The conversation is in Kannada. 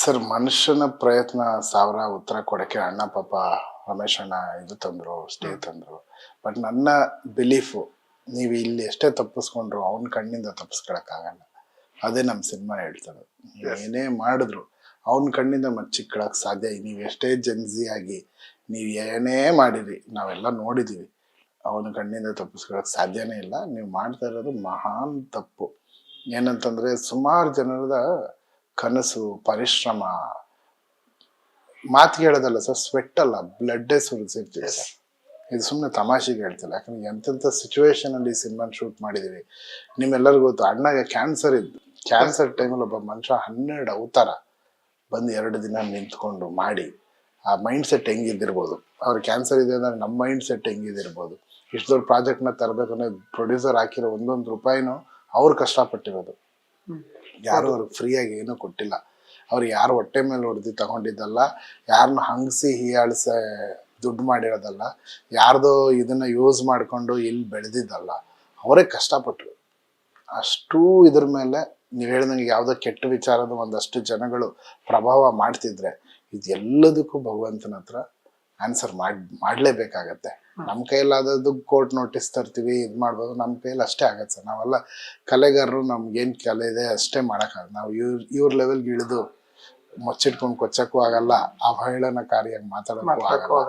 ಸರ್ ಮನುಷ್ಯನ ಪ್ರಯತ್ನ ಸಾವಿರ ಉತ್ತರ ಕೊಡಕ್ಕೆ ಅಣ್ಣ ಪಾಪ ರಮೇಶ್ ಅಣ್ಣ ಇದು ತಂದ್ರು ಸ್ಟೇ ತಂದ್ರು. ಬಟ್ ನನ್ನ ಬಿಲೀಫು ನೀವು ಇಲ್ಲಿ ಎಷ್ಟೇ ತಪ್ಪಿಸ್ಕೊಂಡ್ರು ಅವನ ಕಣ್ಣಿಂದ ತಪ್ಪಿಸ್ಕೊಳಕ್ಕಾಗಲ್ಲ. ಅದೇ ನಮ್ಮ ಸಿನಿಮಾ ಹೇಳ್ತದೆ. ನೀವ್ ಏನೇ ಮಾಡಿದ್ರು ಅವನ ಕಣ್ಣಿಂದ ಮಚ್ಚಿಕ್ಕೊಳಕ್ ಸಾಧ್ಯ ನೀವು ಎಷ್ಟೇ ಜನ್ಸಿ ಆಗಿ ನೀವು ಏನೇ ಮಾಡಿರಿ ನಾವೆಲ್ಲ ನೋಡಿದೀವಿ. ಅವನ ಕಣ್ಣಿಂದ ತಪ್ಪಿಸ್ಕೊಳಕ್ ಸಾಧ್ಯನೇ ಇಲ್ಲ. ನೀವು ಮಾಡ್ತಾ ಇರೋದು ಮಹಾನ್ ತಪ್ಪು. ಏನಂತಂದ್ರೆ ಸುಮಾರು ಜನರದ ಕನಸು ಪರಿಶ್ರಮ. ಮಾತು ಹೇಳೋದಲ್ಲ ಸರ್ ಸ್ವೆಟ್ ಅಲ್ಲ ಬ್ಲಡ್ಡೇ ಸುರಿಸಿರ್ತೀವಿ ಸರ್. ಇದು ಸುಮ್ಮನೆ ತಮಾಷೆಗೆ ಹೇಳ್ತಿಲ್ಲ ಯಾಕಂದ್ರೆ ಎಂತೆಂಥ ಸಿಚುವೇಶನ್ ಅಲ್ಲಿ ಸಿನಿಮಾ ಶೂಟ್ ಮಾಡಿದೀವಿ ನಿಮ್ಮೆಲ್ಲರಿಗೂ ಗೊತ್ತು ಅಣ್ಣಗೆ ಕ್ಯಾನ್ಸರ್ ಇದ್ದು. ಕ್ಯಾನ್ಸರ್ ಟೈಮಲ್ಲಿ ಒಬ್ಬ ಮನುಷ್ಯ ಹನ್ನೆರಡು ಅವತಾರ ಬಂದು ಎರಡು ದಿನ ನಿಂತ್ಕೊಂಡು ಮಾಡಿ ಆ ಮೈಂಡ್ ಸೆಟ್ ಹೆಂಗಿದ್ದಿರ್ಬೋದು. ಅವ್ರ ಕ್ಯಾನ್ಸರ್ ಇದೆ ಅಂದ್ರೆ ನಮ್ಮ ಮೈಂಡ್ ಸೆಟ್ ಹೆಂಗಿದ್ದಿರ್ಬೋದು. ಇಷ್ಟು ದೊಡ್ಡ ಪ್ರಾಜೆಕ್ಟ್ನ ತರಬೇಕು ಅಂದ್ರೆ ಪ್ರೊಡ್ಯೂಸರ್ ಹಾಕಿರೋ ಒಂದೊಂದು ರೂಪಾಯಿನೂ ಅವ್ರು ಕಷ್ಟಪಟ್ಟಿರೋದು. ಯಾರು ಅವ್ರಿಗೆ ಫ್ರೀಯಾಗಿ ಏನೂ ಕೊಟ್ಟಿಲ್ಲ. ಅವ್ರು ಯಾರು ಹೊಟ್ಟೆ ಮೇಲೆ ಹೊಡೆದು ತಗೊಂಡಿದ್ದಲ್ಲ ಯಾರನ್ನ ಹಂಗಸಿ ಹೀಯಾಳಿಸ ದುಡ್ಡು ಮಾಡಿರೋದಲ್ಲ ಯಾರ್ದೋ ಇದನ್ನ ಯೂಸ್ ಮಾಡಿಕೊಂಡು ಇಲ್ಲಿ ಬೆಳೆದಿದ್ದಲ್ಲ ಅವರೇ ಕಷ್ಟಪಟ್ಟರು ಅಷ್ಟು ಇದ್ರ ಮೇಲೆ ನೀವು ಹೇಳ್ದಂಗೆ ಯಾವುದೋ ಕೆಟ್ಟ ವಿಚಾರದ ಒಂದಷ್ಟು ಜನಗಳು ಪ್ರಭಾವ ಮಾಡ್ತಿದ್ರೆ ಇದೆಲ್ಲದಕ್ಕೂ ಭಗವಂತನ ಹತ್ರ ಆನ್ಸರ್ ಮಾಡಿ ಮಾಡಲೇಬೇಕಾಗತ್ತೆ. ನಮ್ಮ ಕೈಲಾದದ್ದು ಕೋರ್ಟ್ ನೋಟಿಸ್ ತರ್ತೀವಿ ಇದು ಮಾಡ್ಬೋದು ನಮ್ಮ ಕೈಯಲ್ಲಿ ಅಷ್ಟೇ ಆಗತ್ತೆ ಸರ್. ನಾವೆಲ್ಲ ಕಲೆಗಾರರು ನಮ್ಗೇನು ಕಲೆ ಇದೆ ಅಷ್ಟೇ ಮಾಡೋಕ್ಕಾಗಲ್ಲ. ನಾವು ಇವ್ರ ಇವ್ರ ಲೆವೆಲ್ಗೆ ಇಳಿದು ಮುಚ್ಚಿಟ್ಕೊಂಡು ಕೊಚ್ಚಕ್ಕೂ ಆಗಲ್ಲ ಅವಹೇಳನಕಾರಿಯಾಗಿ ಮಾತಾಡಕ್ಕೂ ಆಗಲ್ಲ.